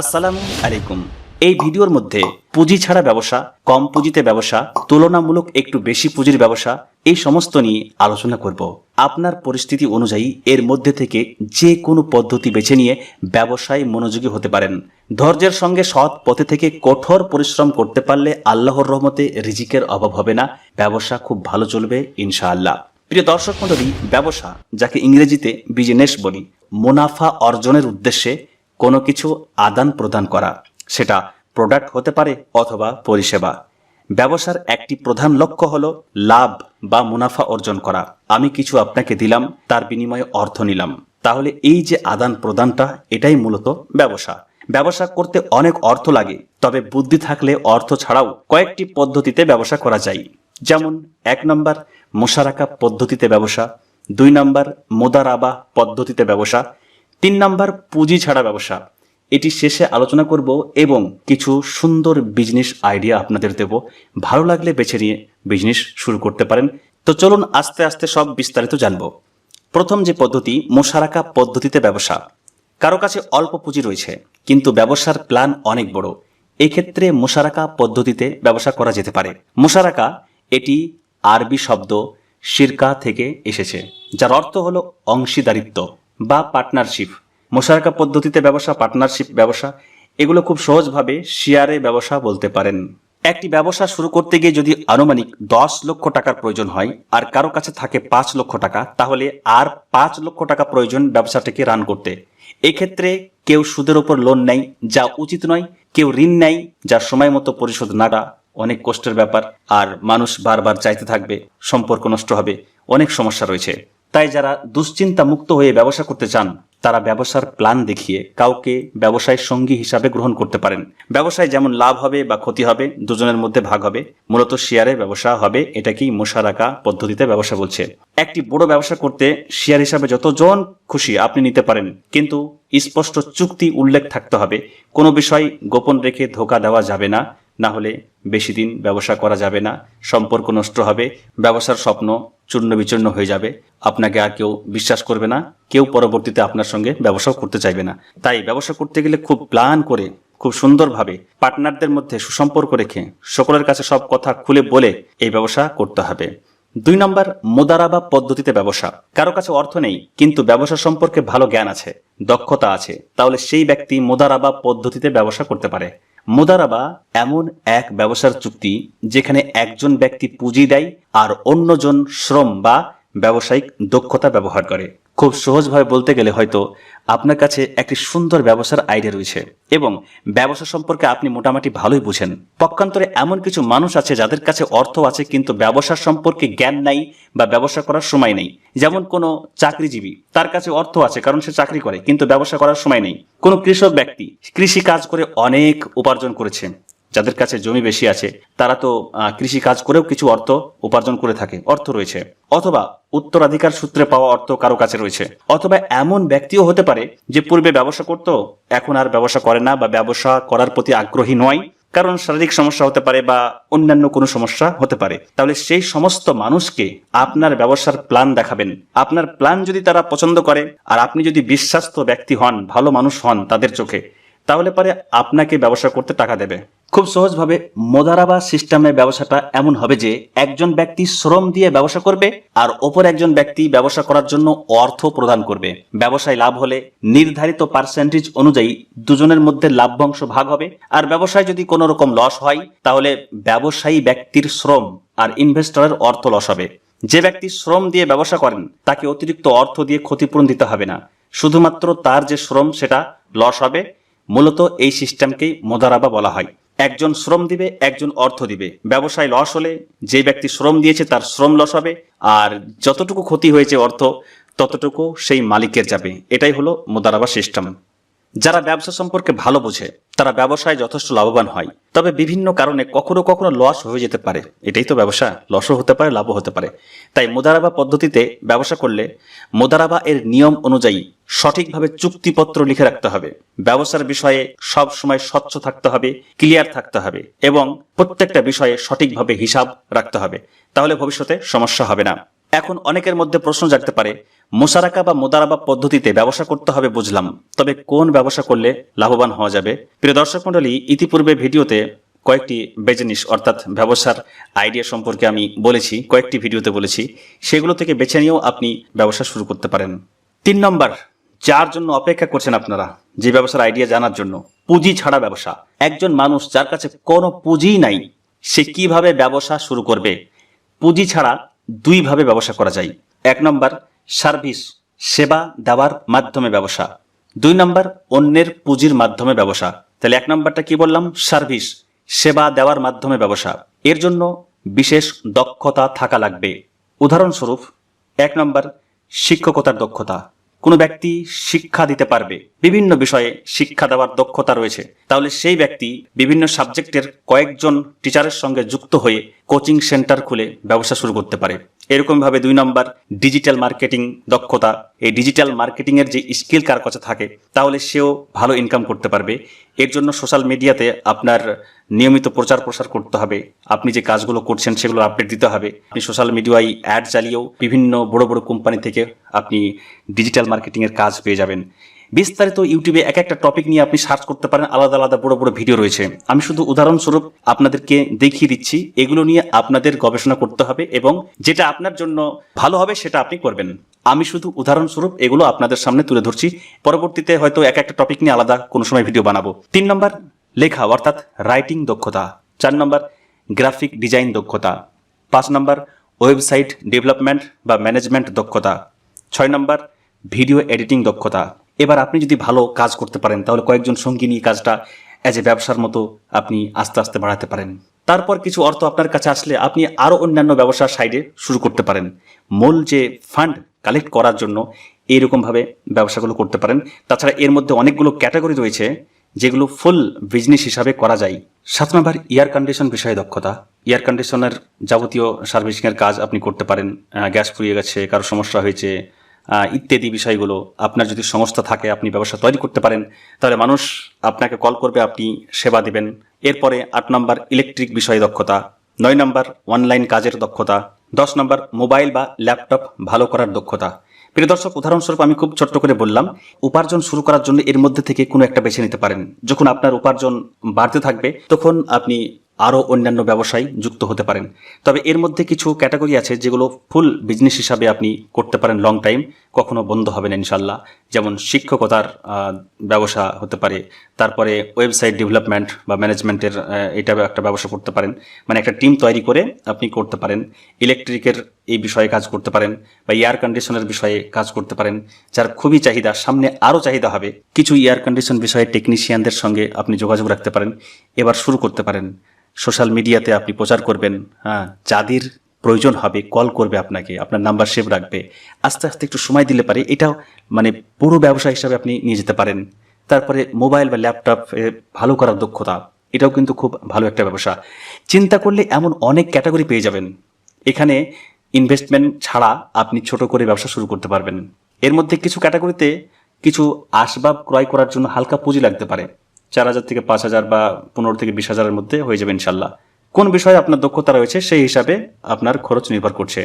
আসসালামু আলাইকুম। এই ভিডিওর মধ্যে পুঁজি ছাড়া ব্যবসা, কম পুঁজিতে ব্যবসা, তুলনামূলক একটু বেশি পুঁজির ব্যবসা, এই সমস্ত নিয়ে আলোচনা করব। আপনার পরিস্থিতি অনুযায়ী এর মধ্যে থেকে যে কোনো পদ্ধতি বেছে নিয়ে ব্যবসায় মনোযোগী হতে পারেন। ধৈর্যের সঙ্গে সৎ পথে থেকে কঠোর পরিশ্রম করতে পারলে আল্লাহর রহমতে রিজিকের অভাব হবে না। ব্যবসা খুব ভালো চলবে, ইনশাআল্লাহ। প্রিয় দর্শক মণ্ডলী, ব্যবসা, যাকে ইংরেজিতে বিজনেস বলি, মুনাফা অর্জনের উদ্দেশ্যে কোনো কিছু আদান প্রদান করা, সেটা প্রোডাক্ট হতে পারে অথবা পরিষেবা। ব্যবসার একটি প্রধান লক্ষ্য হলো লাভ বা মুনাফা অর্জন করা। আমি কিছু আপনাকে দিলাম, তার বিনিময়ে অর্থ নিলাম। তাহলে এই যে আদান প্রদানটা, এটাই মূলত ব্যবসা। ব্যবসা করতে অনেক অর্থ লাগে, তবে বুদ্ধি থাকলে অর্থ ছাড়াও কয়েকটি পদ্ধতিতে ব্যবসা করা যায়। যেমন, এক নম্বর, মোশারাকা পদ্ধতিতে ব্যবসা, দুই নম্বর, মোদারাবা পদ্ধতিতে ব্যবসা তিন নম্বর পুঁজি ছাড়া ব্যবসা। এটি শেষে আলোচনা করব এবং কিছু সুন্দর বিজনেস আইডিয়া আপনাদের দেব। ভালো লাগলে বেছে নিয়ে বিজনেস শুরু করতে পারেন। তো চলুন আস্তে আস্তে সব বিস্তারিত জানব। প্রথম যে পদ্ধতি, মোশারাকা পদ্ধতিতে ব্যবসা। কারও কাছে অল্প পুঁজি রয়েছে, কিন্তু ব্যবসার প্ল্যান অনেক বড়। এক্ষেত্রে মোশারাকা পদ্ধতিতে ব্যবসা করা যেতে পারে। মোশারাকা, এটি আরবি শব্দ, শিরকা থেকে এসেছে, যার অর্থ হলো অংশীদারিত্ব। বা পার্টনারশিপ মোশারাকা পদ্ধতিতে ব্যবসা পার্টনারশিপ ব্যবসা, এগুলো খুব সহজভাবে শেয়ারে ব্যবসা বলতে পারেন। একটি ব্যবসা শুরু করতে গিয়ে যদি আনুমানিক দশ লক্ষ টাকার প্রয়োজন হয় আর কারও কাছে থাকে পাঁচ লক্ষ টাকা, তাহলে আর পাঁচ লক্ষ টাকা প্রয়োজন ব্যবসাটাকে রান করতে। এক্ষেত্রে কেউ সুদের ওপর লোন নেয়, যা উচিত নয়, কেউ ঋণ নেয়, যার সময় মতো পরিশোধ না অনেক কষ্টের ব্যাপার, আর মানুষ বারবার চাইতে থাকবে, সম্পর্ক নষ্ট হবে, অনেক সমস্যা রয়েছে। তাই যারা দুশ্চিন্তা মুক্ত হয়ে ব্যবসা করতে চান, তারা ব্যবসার প্ল্যান দেখিয়ে কাউকে ব্যবসায় সঙ্গী হিসাবে গ্রহণ করতে পারেন। ব্যবসায় যেমন লাভ হবে বা ক্ষতি হবে, দুজনের মধ্যে ভাগ হবে। মূলত শেয়ারে ব্যবসা হবে, এটাকেই মোশারাকা পদ্ধতিতে ব্যবসা বলছে। একটি বড় ব্যবসা করতে শেয়ার হিসাবে যতজন খুশি আপনি নিতে পারেন, কিন্তু স্পষ্ট চুক্তি উল্লেখ থাকতে হবে। কোনো বিষয় গোপন রেখে ধোকা দেওয়া যাবে না না হলে বেশি দিন ব্যবসা করা যাবে না, সম্পর্ক নষ্ট হবে, ব্যবসার স্বপ্ন চূর্ণ বিচূর্ণ হয়ে যাবে। আপনাকে আর কেউ বিশ্বাস করবে না, কেউ পরবর্তীতে আপনার সঙ্গে ব্যবসাও করতে চাইবে না। তাই ব্যবসা করতে গেলে খুব প্ল্যান করে, খুব সুন্দরভাবে পার্টনারদের মধ্যে সুসম্পর্ক রেখে সকলের কাছে সব কথা খুলে বলে এই ব্যবসা করতে হবে। দুই নম্বর, মোদারাবা পদ্ধতিতে ব্যবসা। কারও কাছে অর্থ নেই, কিন্তু ব্যবসা সম্পর্কে ভালো জ্ঞান আছে, দক্ষতা আছে, তাহলে সেই ব্যক্তি মোদারাবা পদ্ধতিতে ব্যবসা করতে পারে। মোদারাবা এমন এক ব্যবসার চুক্তি যেখানে একজন ব্যক্তি পুঁজি দেয় আর অন্যজন শ্রম বা ব্যবসায়িক দক্ষতা ব্যবহার করে। খুব সহজভাবে বলতে গেলে হয়তো আপনার কাছে একটি সুন্দর ব্যবসার আইডিয়া রয়েছে এবং ব্যবসা সম্পর্কে আপনি মোটামুটি ভালোই বুঝেন। পক্ষান্তরে এমন কিছু মানুষ আছে যাদের কাছে অর্থ আছে কিন্তু ব্যবসা সম্পর্কে জ্ঞান নাই বা ব্যবসা করার সময় নেই। যেমন কোনো চাকরিজীবী, তার কাছে অর্থ আছে কারণ সে চাকরি করে, কিন্তু ব্যবসা করার সময় নেই। কোনো কৃষক ব্যক্তি কৃষি কাজ করে অনেক উপার্জন করেছে। যাদের কাছে জমি বেশি আছে, তারা তো কৃষি কাজ করেও কিছু অর্থ উপার্জন করে থাকে, অর্থ রয়েছে। অথবা উত্তরাধিকার সূত্রে পাওয়া অর্থ কারও কাছে রয়েছে। অথবা এমন ব্যক্তিও হতে পারে যে পূর্বে ব্যবসা করত, এখন আর ব্যবসা করে না বা ব্যবসা করার প্রতি আগ্রহী নয়। কারণ শারীরিক সমস্যা হতে পারে বা অন্যান্য কোনো সমস্যা হতে পারে। তাহলে সেই সমস্ত মানুষকে আপনার ব্যবসার প্ল্যান দেখাবেন। আপনার প্ল্যান যদি তারা পছন্দ করে, আর আপনি যদি বিশ্বাস্ত ব্যক্তি হন, ভালো মানুষ হন তাদের চোখে তাহলে পরে আপনাকে ব্যবসা করতে টাকা দেবে। খুব সহজভাবে মোদারাবা সিস্টেমে ব্যবসাটা এমন হবে যে, একজন ব্যক্তি শ্রম দিয়ে ব্যবসা করবে আর অপর একজন ব্যক্তি ব্যবসা করার জন্য অর্থ প্রদান করবে। ব্যবসায় লাভ হলে নির্ধারিত পার্সেন্টেজ অনুযায়ী দুজনের মধ্যে লাভ্যাংশ ভাগ হবে। আর ব্যবসায় যদি কোনো রকম লস হয়, তাহলে ব্যবসায়ী ব্যক্তির শ্রম আর ইনভেস্টরের অর্থ লস হবে। যে ব্যক্তি শ্রম দিয়ে ব্যবসা করেন, তাকে অতিরিক্ত অর্থ দিয়ে ক্ষতিপূরণ দিতে হবে না। শুধুমাত্র তার যে শ্রম, সেটা লস হবে। মূলত এই সিস্টেমকেই মোদারাবা বলা হয়। একজন শ্রম দিবে, একজন অর্থ দিবে। ব্যবসায় লস হলে যে ব্যক্তি শ্রম দিয়েছে তার শ্রম লস হবে, আর যতটুকু ক্ষতি হয়েছে অর্থ, ততটুকু সেই মালিকের যাবে। এটাই হলো মোদারাবা সিস্টেম। যারা ব্যবসা সম্পর্কে ভালো বোঝে, তারা ব্যবসায় যথেষ্ট লাভবান হয়। তবে বিভিন্ন কারণে কখনো কখনো লস হয়ে যেতে পারে। এটাই তো ব্যবসা লসও হতে পারে, লাভও হতে পারে। তাই মোদারাবা পদ্ধতিতে ব্যবসা করলে মোদারাবা এর নিয়ম অনুযায়ী সঠিকভাবে চুক্তিপত্র লিখে রাখতে হবে। ব্যবসার বিষয়ে সব সময় স্বচ্ছ থাকতে হবে ক্লিয়ার থাকতে হবে এবং প্রত্যেকটা বিষয়ে সঠিকভাবে হিসাব রাখতে হবে। তাহলে ভবিষ্যতে সমস্যা হবে না। এখন অনেকের মধ্যে প্রশ্ন জাগতে পারে, মোশারাকা বা মোদারাবা পদ্ধতিতে ব্যবসা করতে হবে বুঝলাম, তবে কোন ব্যবসা করলে লাভবান হওয়া যাবে? প্রিয় দর্শক মণ্ডলী, ইতিপূর্বে ভিডিওতে কয়েকটি বেজনিস অর্থাৎ ব্যবসার আইডিয়া সম্পর্কে আমি বলেছি, কয়েকটি ভিডিওতে বলেছি, সেগুলো থেকে বেছে নিয়েও আপনি ব্যবসা শুরু করতে পারেন। তিন নম্বর, যার জন্য অপেক্ষা করছেন আপনারা, যে ব্যবসার আইডিয়া জানার জন্য, পুঁজি ছাড়া ব্যবসা। একজন মানুষ যার কাছে কোনো পুঁজিই নাই, সে কীভাবে ব্যবসা শুরু করবে? পুঁজি ছাড়া দুইভাবে ব্যবসা করা যায়। এক নম্বর, সার্ভিস, সেবা দেওয়ার মাধ্যমে ব্যবসা। দুই নম্বর, অন্যের পুঁজির মাধ্যমে ব্যবসা। তাহলে এক নম্বরটা কি বললাম? সার্ভিস, সেবা দেওয়ার মাধ্যমে ব্যবসা। এর জন্য বিশেষ দক্ষতা থাকা লাগবে। উদাহরণস্বরূপ, এক নম্বর, শিক্ষকতার দক্ষতা। কোনো ব্যক্তি শিক্ষা দিতে পারবে, বিভিন্ন বিষয়ে শিক্ষা দেওয়ার দক্ষতা রয়েছে। তাহলে সেই ব্যক্তি বিভিন্ন সাবজেক্টের কয়েকজন টিচারের সঙ্গে যুক্ত হয়ে কোচিং সেন্টার খুলে ব্যবসা শুরু করতে পারে। এরকমভাবে দুই নম্বর ডিজিটাল মার্কেটিং দক্ষতা, এই ডিজিটাল মার্কেটিংয়ের যে স্কিল কার কাছে থাকে, তাহলে সেও ভালো ইনকাম করতে পারবে। এর জন্য সোশ্যাল মিডিয়াতে আপনার নিয়মিত প্রচার প্রসার করতে হবে। আপনি যে কাজগুলো করছেন সেগুলো আপডেট দিতে হবে। আপনি সোশ্যাল মিডিয়ায় অ্যাড চালিয়েও বিভিন্ন বড় বড় কোম্পানি থেকে আপনি ডিজিটাল মার্কেটিংয়ের কাজ পেয়ে যাবেন। বিস্তারিত ইউটিউবে এক একটা টপিক নিয়ে আপনি সার্চ করতে পারেন, আলাদা আলাদা বড় বড় ভিডিও রয়েছে। আমি শুধু উদাহরণস্বরূপ আপনাদেরকে দেখিয়ে দিচ্ছি, এগুলো নিয়ে আপনাদের গবেষণা করতে হবে এবং যেটা আপনার জন্য ভালো হবে সেটা আপনি করবেন। আমি শুধু উদাহরণস্বরূপ এগুলো আপনাদের সামনে তুলে ধরছি। পরবর্তীতে হয়তো এক একটা টপিক নিয়ে আলাদা কোনো সময় ভিডিও বানাবো। তিন নম্বর লেখা, অর্থাৎ রাইটিং দক্ষতা। চার নম্বর গ্রাফিক ডিজাইন দক্ষতা। পাঁচ নম্বর ওয়েবসাইট ডেভেলপমেন্ট বা ম্যানেজমেন্ট দক্ষতা। ছয় নম্বর ভিডিও এডিটিং দক্ষতা। এবার আপনি যদি ভালো কাজ করতে পারেন, তাহলে কয়েকজন সঙ্গী নিয়ে কাজটা অ্যাজ এ ব্যবসার মতো আপনি আস্তে আস্তে বাড়াতে পারেন। তারপর কিছু অর্থ আপনার কাছে আসলে আপনি আরও অন্যান্য ব্যবসার সাইডে শুরু করতে পারেন। মূল যে ফান্ড কালেক্ট করার জন্য এইরকমভাবে ব্যবসাগুলো করতে পারেন। তাছাড়া এর মধ্যে অনেকগুলো ক্যাটাগরি রয়েছে। যেগুলো ফুল বিজনেস হিসাবে করা যায়। সাত নম্বর এয়ার কন্ডিশন বিষয়ে দক্ষতা। এয়ার কন্ডিশনের যাবতীয় সার্ভিসিংয়ের কাজ আপনি করতে পারেন। গ্যাস ফুরিয়ে গেছে, কারও সমস্যা হয়েছে ইত্যাদি বিষয়গুলো আপনার যদি সংস্থা থাকে, আপনি ব্যবসা তৈরি করতে পারেন, তাহলে মানুষ আপনাকে কল করবে, আপনি সেবা দেবেন। এরপরে আট নম্বর ইলেকট্রিক বিষয়ে দক্ষতা। নয় নম্বর অনলাইন কাজের দক্ষতা। দশ নম্বর, মোবাইল বা ল্যাপটপ ভালো করার দক্ষতা। প্রিয় দর্শক, উদাহরণস্বরূপ আমি খুব ছোট্ট করে বললাম, উপার্জন শুরু করার জন্য এর মধ্যে থেকে কোনো একটা বেছে নিতে পারেন। যখন আপনার উপার্জন বাড়তে থাকবে, তখন আপনি আরও অন্যান্য ব্যবসায় যুক্ত হতে পারেন। তবে এর মধ্যে কিছু ক্যাটাগরি আছে যেগুলো ফুল বিজনেস হিসাবে আপনি করতে পারেন লং টাইম কখনো বন্ধ হবে না ইনশাল্লাহ যেমন শিক্ষকতার ব্যবসা হতে পারে। তারপরে ওয়েবসাইট ডেভেলপমেন্ট বা ম্যানেজমেন্টের এটা একটা ব্যবসা করতে পারেন। মানে একটা টিম তৈরি করে আপনি করতে পারেন। ইলেকট্রিকের এই বিষয়ে কাজ করতে পারেন বা এয়ার কন্ডিশনের বিষয়ে কাজ করতে পারেন। যার খুবই চাহিদা, সামনে আরও চাহিদা হবে। কিছু এয়ার কন্ডিশন বিষয়ে টেকনিশিয়ানদের সঙ্গে আপনি যোগাযোগ রাখতে পারেন। এবার শুরু করতে পারেন। সোশ্যাল মিডিয়াতে আপনি প্রচার করবেন হ্যাঁ যাদের প্রয়োজন হবে, কল করবে আপনাকে, আপনার নাম্বার সেভ রাখবে। আস্তে আস্তে একটু সময় দিলে পারে, এটাও মানে পুরো ব্যবসা হিসাবে আপনি নিয়ে যেতে পারেন। তারপরে মোবাইল বা ল্যাপটপ ভালো করার দক্ষতা, এটাও কিন্তু খুব ভালো একটা ব্যবসা। চিন্তা করলে এমন অনেক ক্যাটাগরি পেয়ে যাবেন। এখানে ইনভেস্টমেন্ট ছাড়া আপনি ছোট করে ব্যবসা শুরু করতে পারবেন। এর মধ্যে কিছু ক্যাটাগরিতে কিছু আসবাব ক্রয় করার জন্য হালকা পুঁজি লাগতে পারে। চার হাজার থেকে পাঁচ হাজার বা পনেরো থেকে বিশ হাজারের মধ্যে হয়ে যাবে ইনশাল্লাহ। কোন বিষয়ে আপনার দক্ষতা রয়েছে সেই হিসাবে আপনার খরচ নির্ভর করছে।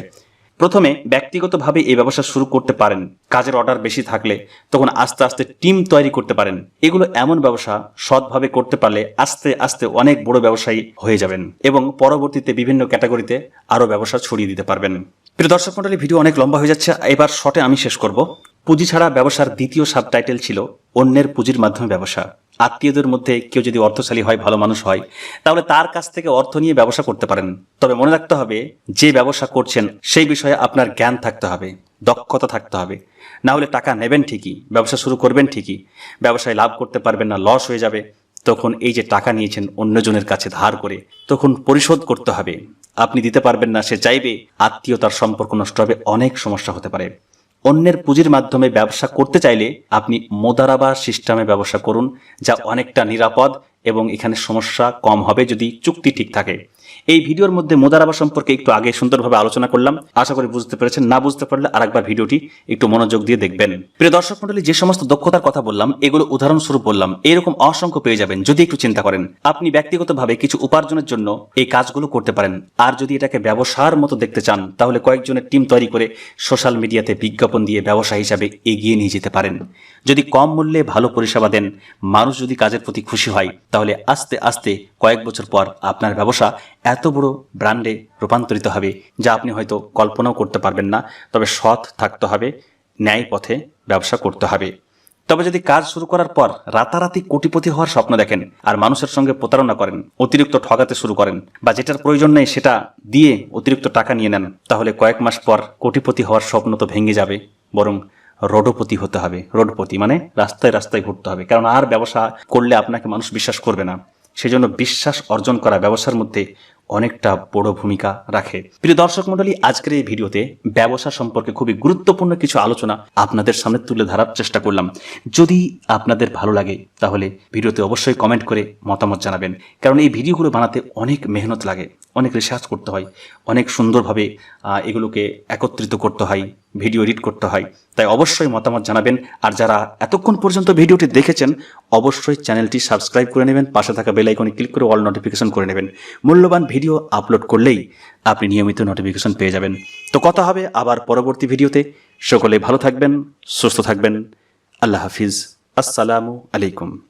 প্রথমে ব্যক্তিগতভাবে এই ব্যবসা শুরু করতে পারেন। কাজের অর্ডার বেশি থাকলে তখন আস্তে আস্তে টিম তৈরি করতে পারেন। এগুলো এমন ব্যবসা সৎভাবে করতে পারলে আস্তে আস্তে অনেক বড় ব্যবসায়ী হয়ে যাবেন এবং পরবর্তীতে বিভিন্ন ক্যাটাগরিতে আরও ব্যবসা ছড়িয়ে দিতে পারবেন। প্রিয় দর্শক মন্ডলী ভিডিও অনেক লম্বা হয়ে যাচ্ছে। এবার শটে আমি শেষ করব। পুঁজি ছাড়া ব্যবসার দ্বিতীয় সাবটাইটেল ছিল অন্যের পুঁজির মাধ্যমে ব্যবসা। আত্মীয়দের মধ্যে কেউ যদি অর্থশালী হয়, ভালো মানুষ হয়, তাহলে তার কাছ থেকে অর্থ নিয়ে ব্যবসা করতে পারেন। তবে মনে রাখতে হবে, যে ব্যবসা করছেন, সেই বিষয়ে আপনার জ্ঞান থাকতে হবে, দক্ষতা থাকতে হবে। না হলে টাকা নেবেন ঠিকই, ব্যবসা শুরু করবেন ঠিকই, ব্যবসায় লাভ করতে পারবেন না, লস হয়ে যাবে। তখন এই যে টাকা নিয়েছেন অন্যজনের কাছে ধার করে, তখন পরিশোধ করতে হবে। আপনি দিতে পারবেন না, সে চাইবে, আত্মীয়তার সম্পর্ক নষ্ট হবে, অনেক সমস্যা হতে পারে। অন্যের পুঁজির মাধ্যমে ব্যবসা করতে চাইলে আপনি মোদারাবা সিস্টেমে ব্যবসা করুন, যা অনেকটা নিরাপদ এবং এখানে সমস্যা কম হবে যদি চুক্তি ঠিক থাকে। এই ভিডিওর মধ্যে মোদারাবা সম্পর্কে একটু আগে সুন্দরভাবে আলোচনা করলাম। আশা করি বুঝতে পেরেছেন। না বুঝতে পারলে আরেকবার ভিডিওটি একটু মনোযোগ দিয়ে দেখবেন। প্রিয় দর্শক মন্ডলী যে সমস্ত দক্ষতার কথা বললাম, এগুলো উদাহরণস্বরূপ বললাম। এরকম অসংখ্য পেয়ে যাবেন। যদি একটু চিন্তা করেন, আপনি ব্যক্তিগতভাবে কিছু উপার্জনের জন্য এই কাজগুলো করতে পারেন। আর যদি এটাকে ব্যবসার মতো দেখতে চান, তাহলে কয়েকজনের টিম তৈরি করে সোশ্যাল মিডিয়াতে বিজ্ঞাপন দিয়ে ব্যবসা হিসাবে এগিয়ে নিয়ে যেতে পারেন। যদি কম মূল্যে ভালো পরিষেবা দেন, মানুষ যদি কাজের প্রতি খুশি হয়, তাহলে আস্তে আস্তে কয়েক বছর পর আপনার ব্যবসা এত বড় ব্র্যান্ডে রূপান্তরিত হবে যা আপনি হয়তো কল্পনাও করতে পারবেন না। তবে সৎ থাকতে হবে, ন্যায় পথে ব্যবসা করতে হবে। তবে যদি কাজ শুরু করার পর রাতারাতি কোটিপতি হওয়ার স্বপ্ন দেখেন আর মানুষের সঙ্গে প্রতারণা করেন, অতিরিক্ত ঠগাতে শুরু করেন বা যেটার প্রয়োজন নেই সেটা দিয়ে অতিরিক্ত টাকা নিয়ে নেন, তাহলে কয়েক মাস পর কোটিপতি হওয়ার স্বপ্ন তো ভেঙে যাবে। বরং রোডপতি হতে হবে। রোডপতি মানে রাস্তায় রাস্তায় ঘুরতে হবে। কারণ আর ব্যবসা করলে আপনাকে মানুষ বিশ্বাস করবে না। সেজন্য বিশ্বাস অর্জন করা ব্যবসার মধ্যে অনেকটা বড় ভূমিকা রাখে। প্রিয় দর্শক মন্ডলী আজকের এই ভিডিওতে ব্যবসা সম্পর্কে খুবই গুরুত্বপূর্ণ কিছু আলোচনা আপনাদের সামনে তুলে ধরার চেষ্টা করলাম। যদি আপনাদের ভালো লাগে, তাহলে ভিডিওতে অবশ্যই কমেন্ট করে মতামত জানাবেন। কারণ এই ভিডিওগুলো বানাতে অনেক মেহনত লাগে, অনেক রিসার্চ করতে হয়, অনেক সুন্দরভাবে এগুলোকে একত্রিত করতে হয় ভিডিও এডিট করতে হয়। তাই অবশ্যই মতামত জানাবেন। আর যারা এতক্ষণ পর্যন্ত ভিডিওটি দেখেছেন, অবশ্যই চ্যানেলটি সাবস্ক্রাইব করে নেবেন, পাশে থাকা বেল আইকনে ক্লিক করে অল নোটিফিকেশন করে নেবেন। মূল্যবান ভিডিও আপলোড করলেই আপনি নিয়মিত নোটিফিকেশন পেয়ে যাবেন। তো কথা হবে আবার পরবর্তী ভিডিওতে। সকলে ভালো থাকবেন, সুস্থ থাকবেন। আল্লাহ হাফিজ। আসসালামু আলাইকুম।